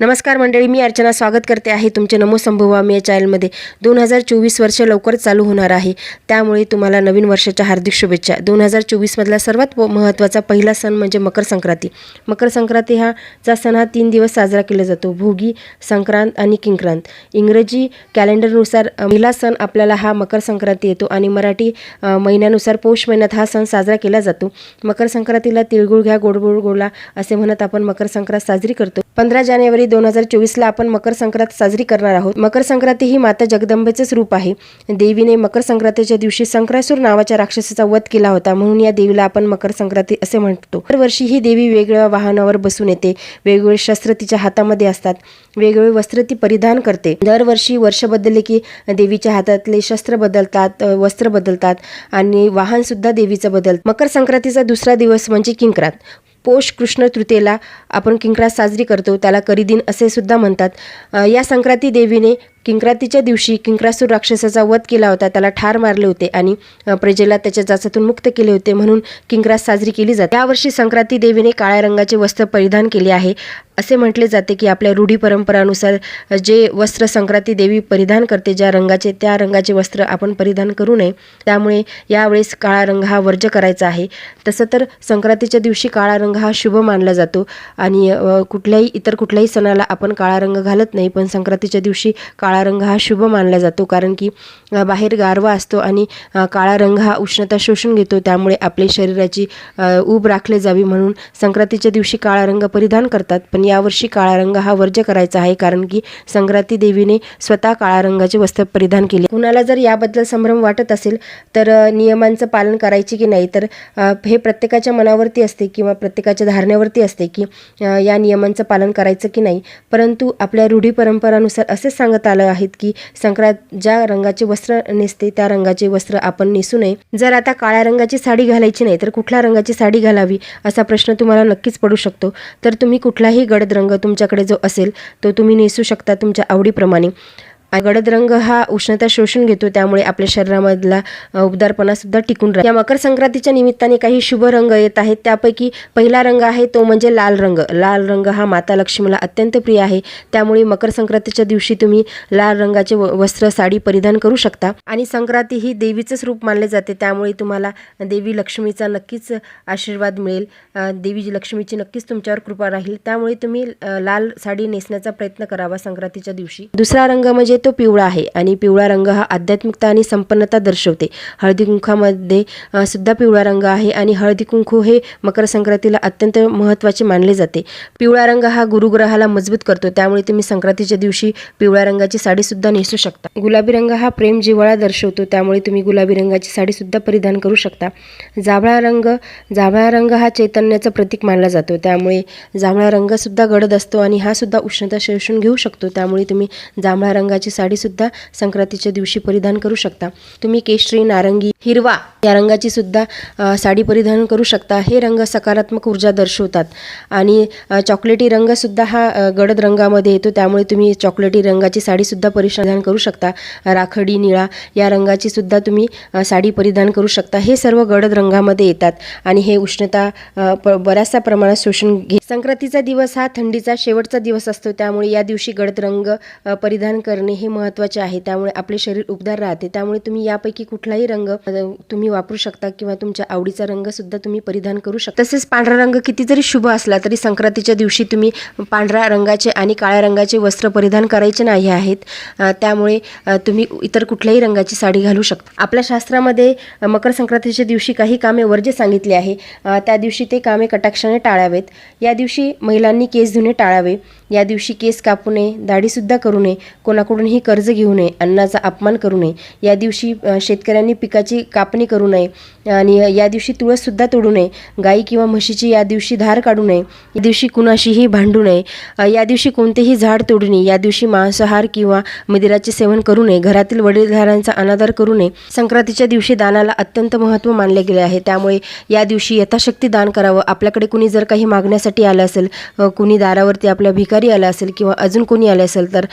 नमस्कार मंडळी मी अर्चना स्वागत करते आहे तुमचे नमो संभवामी या चॅनलमध्ये. दोन हजार चोवीस वर्ष लवकरच चालू होणार आहे. त्यामुळे तुम्हाला नवीन वर्षाच्या हार्दिक शुभेच्छा. दोन हजार चोवीसमधला सर्वात व- महत्त्वाचा पहिला सण म्हणजे मकर संक्रांती. मकर संक्रांती हा चा सण हा तीन दिवस साजरा केला जातो. भोगी संक्रांत आणि किंक्रांत. इंग्रजी कॅलेंडरनुसार पहिला सण आपल्याला हा मकर संक्रांती येतो आणि मराठी महिन्यानुसार पौष महिन्यात हा सण साजरा केला जातो. मकर संक्रांतीला तिळगुळ घ्या गोड गोड गोला असे म्हणत आपण मकर संक्रांत साजरी करतो. पंधरा जानेवारी दोन हजार चोवीसला आपण मकर संक्रांत साजरी करणार आहोत. मकर संक्रांती ही माता जगदंबेचेच रूप आहे. देवीने मकर संक्रांतीच्या दिवशी संक्रासूर नावाच्या राक्षसाचा वध केला होता म्हणून या देवीला आपण मकर संक्रांती असे म्हणतो. दरवर्षी ही देवी वेगवेगळ्या वाहनावर बसून येते वेगवेगळे शस्त्र तिच्या हातामध्ये असतात वेगवेगळे वस्त्र ती परिधान करते. दरवर्षी वर्ष बदलले की देवीच्या हातातले शस्त्र बदलतात वस्त्र बदलतात आणि वाहन सुद्धा देवीचं बदलतं. मकर संक्रांतीचा दुसरा दिवस म्हणजे किंक्रात. पौष कृष्ण तृतीयेला आपण किंक्रात साजरी करतो त्याला करिदिन असे सुद्धा म्हणतात. या संक्रांती देवीने किंक्रातीच्या दिवशी किंक्रासूर राक्षसाचा वध केला होता. त्याला ठार मारले होते आणि प्रजेला त्याच्या जाचातून मुक्त केले होते म्हणून किंक्रास साजरी केली जाते. यावर्षी संक्रांती देवीने काळ्या रंगाचे वस्त्र परिधान केले आहे. असे म्हटले जाते की आपल्या रूढी परंपरानुसार जे वस्त्र संक्रांती देवी परिधान करते ज्या रंगाचे त्या रंगाचे वस्त्र आपण परिधान करू नये. त्यामुळे यावेळेस काळा रंग हा वर्ज करायचा आहे. तसं तर संक्रांतीच्या दिवशी काळा रंग हा शुभ मानला जातो आणि कुठल्याही इतर कुठल्याही सणाला आपण काळा रंग घालत नाही पण संक्रांतीच्या दिवशी काळा काळा रंग हा शुभ मानला जातो. कारण की बाहेर गारवा असतो आणि काळा रंग हा उष्णता शोषून घेतो. त्यामुळे आपली शरीराची ऊब राखली जावी म्हणून संक्रांतीच्या दिवशी काळा रंग परिधान करतात. पण यावर्षी काळा रंग हा वर्ज्य करायचा आहे. कारण की संक्रांती देवीने स्वतः काळा रंगाचे वस्त्र परिधान केले. कुणाला जर याबद्दल संभ्रम वाटत असेल तर नियमांचं पालन करायचे की नाही तर हे प्रत्येकाच्या मनावरती असते किंवा प्रत्येकाच्या धारणेवरती असते की या नियमांचं पालन करायचं की नाही. परंतु आपल्या रूढी परंपरानुसार असेच सांगत आलं आहेत की संक्रांत ज्या रंगाचे वस्त्र नेसते त्या रंगाचे वस्त्र आपण नेसू नये. जर आता काळ्या रंगाची साडी घालायची नाही तर कुठल्या रंगाची साडी घालावी असा प्रश्न तुम्हाला नक्कीच पडू शकतो. तर तुम्ही कुठलाही गडद रंग तुमच्याकडे जो असेल तो तुम्ही नेसू शकता तुमच्या आवडीप्रमाणे. गडद रंग हा उष्णता शोषून घेतो त्यामुळे आपल्या शरीरामधला उबदारपणा सुद्धा टिकून राहतो या मकर संक्रांतीच्या निमित्ताने काही शुभ रंग येत आहेत. त्यापैकी पहिला रंग आहे तो म्हणजे लाल रंग. लाल रंग हा माता लक्ष्मीला अत्यंत प्रिय आहे. त्यामुळे मकर संक्रांतीच्या दिवशी तुम्ही लाल रंगाचे व- वस्त्र साडी परिधान करू शकता. आणि संक्रांती ही देवीचंच रूप मानले जाते. त्यामुळे तुम्हाला देवी लक्ष्मीचा नक्कीच आशीर्वाद मिळेल. देवी लक्ष्मीची नक्कीच तुमच्यावर कृपा राहील. त्यामुळे तुम्ही लाल साडी नेसण्याचा प्रयत्न करावा संक्रांतीच्या दिवशी. दुसरा रंग म्हणजे तो पिवळा आहे आणि पिवळा रंग हा आध्यात्मिकता आणि संपन्नता दर्शवते. हळदी कुंखामध्ये सुद्धा पिवळा रंग आहे आणि हळदी कुंकू हे मकर संक्रांतीला अत्यंत महत्त्वाचे मानले जाते. पिवळा रंग हा गुरुग्रहाला मजबूत करतो त्यामुळे तुम्ही संक्रांतीच्या दिवशी पिवळ्या रंगाची साडी सुद्धा नेसू शकता. गुलाबी रंग हा प्रेम जिव्हाळा दर्शवतो त्यामुळे तुम्ही गुलाबी रंगाची साडी सुद्धा परिधान करू शकता. जांभळा रंग जांभळा रंग हा चैतन्याचं प्रतीक मानला जातो त्यामुळे जांभळा रंग सुद्धा गडद असतो आणि हा सुद्धा उष्णता शोषून घेऊ शकतो. त्यामुळे तुम्ही जांभळा रंगाची साडी सुद्धा संक्रांतीच्या दिवशी परिधान करू शकता. तुम्ही केशरी नारंगी हिरवा या रंगाची सुद्धा साडी परिधान करू शकता. हे रंग सकारात्मक ऊर्जा दर्शवतात. आणि चॉकलेटी रंग सुद्धा हा गडद रंगामध्ये येतो. त्यामुळे तुम्ही चॉकलेटी रंगाची साडी सुद्धा परिधान करू शकता. राखडी निळा या रंगाची सुद्धा तुम्ही साडी परिधान करू शकता. हे सर्व गडद रंगामध्ये येतात. आणि हे उष्णता बऱ्याचशा प्रमाणात शोषून घे संक्रांतीचा दिवस हा थंडीचा शेवटचा दिवस असतो. त्यामुळे या दिवशी गडद रंग परिधान करणे हे महत्त्वाचे आहे. त्यामुळे आपले शरीर उबदार राहते. त्यामुळे तुम्ही यापैकी कुठलाही रंग तुम्ही वापरू शकता किंवा तुमच्या आवडीचा रंग सुद्धा तुम्ही परिधान करू शकता. तसेच पांढरा रंग किती जरी शुभ असला तरी संक्रांतीच्या दिवशी तुम्ही पांढऱ्या रंगाचे आणि काळ्या रंगाचे वस्त्र परिधान करायचे नाही आहेत. त्यामुळे तुम्ही इतर कुठल्याही रंगाची साडी घालू शकता. आपल्या शास्त्रामध्ये मकर संक्रांतीच्या दिवशी काही कामे वर्ज्य सांगितले आहे. त्या दिवशी ते कामे कटाक्षाने टाळावेत. या दिवशी महिलांनी केस धुणे टाळावे. या दिवशी केस कापू नये दाढीसुद्धा करू नये. कोणाकडून कोणीही कर्ज घेऊ नये अन्नाचा अपमान करू नये. या दिवशी शेतकऱ्यांनी पिकाची कापणी करू नये आणि या दिवशी तुळससुद्धा तोडू नये. गाई किंवा म्हशीची या दिवशी धार काढू नये. या दिवशी कुणाशीही भांडू नये. या दिवशी कोणतेही झाड तोडू नये. या दिवशी मांसाहार किंवा मदिराचे सेवन करू नये. घरातील वडीलधारांचा अनादर करू नये. संक्रांतीच्या दिवशी दानाला अत्यंत महत्त्व मानले गेले आहे. त्यामुळे या दिवशी यथाशक्ती दान करावं. आपल्याकडे कुणी जर काही मागण्यासाठी आलं असेल कुणी दारावरती आपल्या भिकारी आला असेल किंवा अजून कोणी आलं असेल तर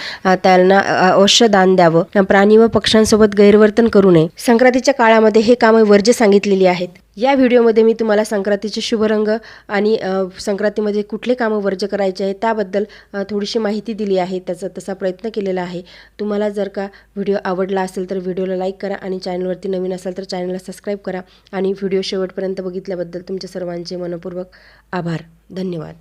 त्यांना अवश्य दान द्यावं. प्राणी व पक्ष्यांसोबत गैरवर्तन करू नये. संक्रांतीच्या काळामध्ये हे कामे वर्ज्य सांगितलेली आहेत. या व्हिडिओमध्ये मी तुम्हाला संक्रांतीचे शुभरंग आणि संक्रांतीमध्ये कुठले कामं वर्ज्य करायचे आहे त्याबद्दल थोडीशी माहिती दिली आहे. त्याचा तसा प्रयत्न केलेला आहे. तुम्हाला जर का व्हिडिओ आवडला असेल तर व्हिडिओला लाईक करा आणि चॅनलवरती नवीन असाल तर चॅनलला सबस्क्राईब करा. आणि व्हिडिओ शेवटपर्यंत बघितल्याबद्दल तुमच्या सर्वांचे मनपूर्वक आभार. धन्यवाद.